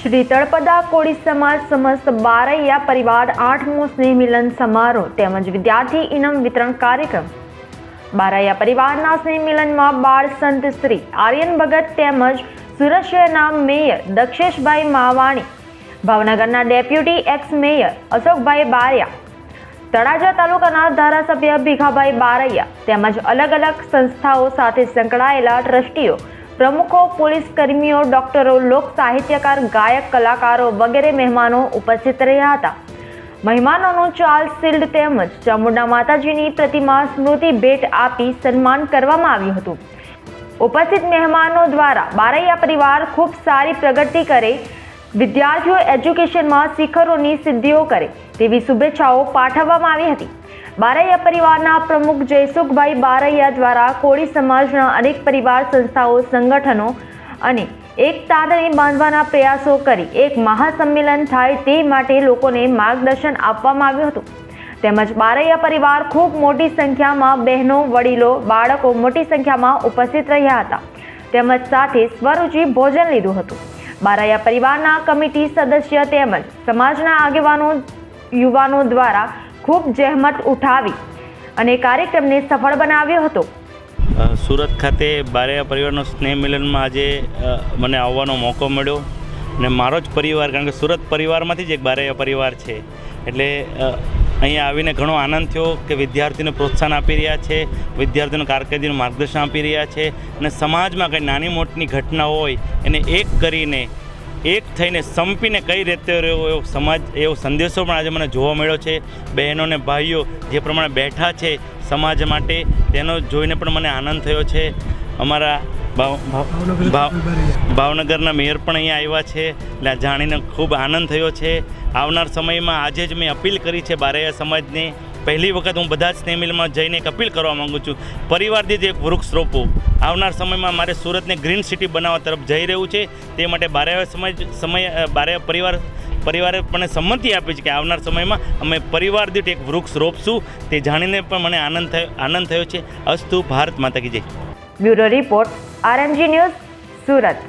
શ્રી તળપદા કોળી સમાજ સમસ્ત બારૈયા પરિવાર આઠમો સ્નેહ મિલન સમારોહ તેમજ વિદ્યાર્થી ઇનામ વિતરણ કાર્યક્રમ. બારૈયા પરિવારના સ્નેહ મિલનમાં બાળ સંત શ્રી આર્યન ભગત તેમજ સુરત શહેરના મેયર દક્ષેશભાઈ માવાણી, ભાવનગરના deputy ex mayor Ashokbhai Bariya, Talaja તાલુકાના ધારાસભ્ય ભીખાભાઈ બારૈયા તેમજ અલગ અલગ સંસ્થાઓ સાથે સંકળાયેલા ટ્રસ્ટીઓ પ્રમુખો, પોલીસ કર્મીઓ, ડોક્ટરો, લોક સાહિત્યકાર, ગાયક, કલાકારો વગેરે મહેમાનો ઉપસ્થિત રહ્યા હતા. મહેમાનોનું ચાલ શિલ્ડ તેમજ ચામુંડા માતાજીની પ્રતિમા સ્મૃતિ ભેટ આપી સન્માન કરવામાં આવ્યું હતું. ઉપસ્થિત મહેમાનો દ્વારા બારૈયા પરિવાર ખૂબ સારી પ્રગતિ કરે, વિદ્યાર્થીઓ એજ્યુકેશનમાં શિખરોની સિદ્ધિઓ કરે. તેવી શુભેચ્છાઓ પાઠવવામાં આવી હતી. બારૈયા પરિવારના પ્રમુખ જયસુખભાઈ બારૈયા દ્વારા કોળી સમાજના અનેક પરિવાર, સંસ્થાઓ, સંગઠનો અને એકતાને બાંધવાના પ્રયાસો કરી એક મહાસંમેલન થાય તે માટે લોકોને માર્ગદર્શન આપવામાં આવ્યું હતું. તેમજ બારૈયા પરિવાર ખૂબ મોટી સંખ્યામાં બહેનો, વડીલો, બાળકો મોટી સંખ્યામાં ઉપસ્થિત રહ્યા હતા. તેમજ સાથે સ્વરૂચિ ભોજન લીધું હતું. બારૈયા પરિવારના કમિટી સદસ્ય તેમજ સમાજના આગેવાનો યુવાનો દ્વારા ખૂબ જહેમત ઉઠાવી અને કાર્યક્રમને સફળ બનાવ્યો હતો. સુરત ખાતે બારૈયા પરિવારનો સ્નેહ મિલનમાં આજે મને આવવાનો મોકો મળ્યો અને મારો જ પરિવાર, કારણ કે સુરત પરિવારમાંથી જ એક બારૈયા પરિવાર છે. એટલે અહીંયા આવીને ઘણો આનંદ થયો કે વિદ્યાર્થીને પ્રોત્સાહન આપી રહ્યા છે વિદ્યાર્થીઓને કારકિર્દીનું માર્ગદર્શન આપી રહ્યા છે અને સમાજમાં કંઈ નાની મોટી ઘટના હોય એને એક કરીને એક થઈને સંપીને કઈ રીતે રહ્યો એવો સમાજ એવો સંદેશો પણ આજે મને જોવા મળ્યો છે. બહેનો અને ભાઈઓ જે પ્રમાણે બેઠા છે સમાજ માટે તેનો જોઈને પણ મને આનંદ થયો છે. અમારા ભાવ ભાવ- ભાવ- ભાવનગરના મેયર પણ અહીંયા આવ્યા છે. એટલે જાણીને ખૂબ આનંદ થયો છે. આવનાર સમયમાં આજે જ મેં અપીલ કરી છે બારૈયા સમાજને પહેલી વખત હું બધા જ જઈને એક અપીલ કરવા માગું છું. પરિવાર જ એક વૃક્ષ રોપો આવનાર સમયમાં મારે સુરતને ગ્રીન સિટી બનાવવા તરફ જઈ રહ્યું છે. તે માટે બારે સમય સમય બારે પરિવાર, પરિવારે મને સંમતિ આપી છે કે આવનાર સમયમાં અમે પરિવાર દીઠ એક વૃક્ષ રોપશું. તે જાણીને પણ મને આનંદ થયો આનંદ થયો છે. અસ્તુ ભારત માતા કી જય. Bureau report, RMG news, Surat.